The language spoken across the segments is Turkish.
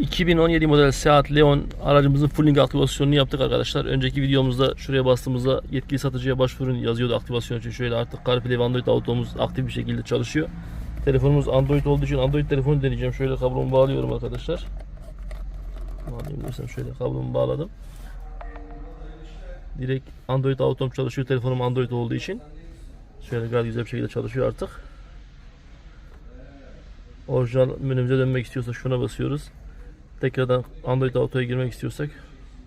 2017 model Seat Leon aracımızın full aktivasyonunu yaptık arkadaşlar. Önceki videomuzda şuraya bastığımızda yetkili satıcıya başvurun yazıyordu aktivasyon için. Şöyle artık CarPlay ve Android Auto'muz aktif bir şekilde çalışıyor. Telefonumuz Android olduğu için Android telefonu deneyeceğim. Şöyle kablomu bağlıyorum arkadaşlar. Bağlayayım dersem şöyle kablomu bağladım. Direkt Android Auto'm çalışıyor. Telefonum Android olduğu için. Şöyle gayet güzel bir şekilde çalışıyor artık. Orijinal menümüze dönmek istiyorsak şuna basıyoruz. Tekrardan Android Auto'ya girmek istiyorsak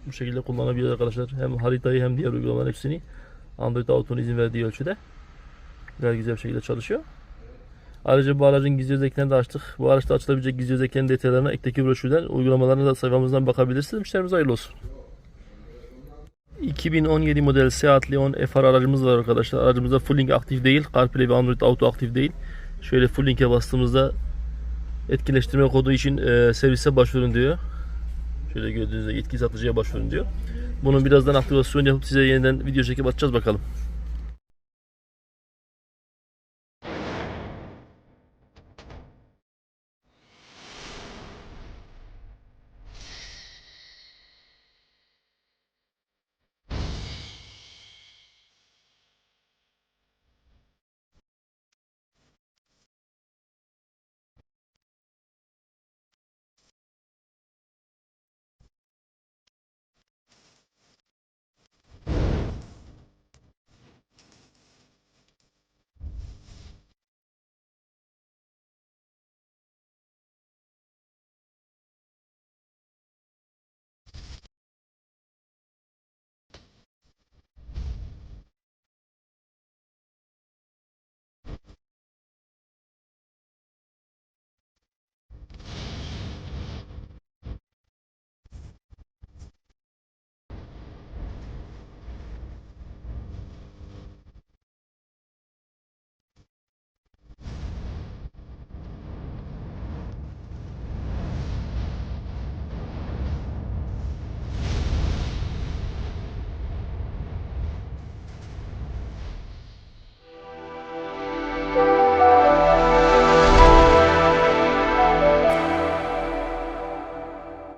bu şekilde kullanabiliriz arkadaşlar. Hem haritayı hem diğer uygulamaların hepsini Android Auto'nun izin verdiği ölçüde. Gayet güzel bir şekilde çalışıyor. Ayrıca bu aracın gizli özelliklerini de açtık. Bu araçta açılabilecek gizli özelliklerin detaylarına ekteki broşürden, uygulamalarına da sayfamızdan bakabilirsiniz. Müşterimiz hayırlı olsun. 2017 model Seat Leon FR aracımız var arkadaşlar. Aracımızda full link aktif değil. CarPlay ve Android Auto aktif değil. Şöyle full link'e bastığımızda etkinleştirme kodu için e, servise başvurun diyor. Şöyle gördüğünüzde yetkili satıcıya başvurun diyor. Bunun birazdan aktivasyon yapıp size yeniden video çekip atacağız bakalım.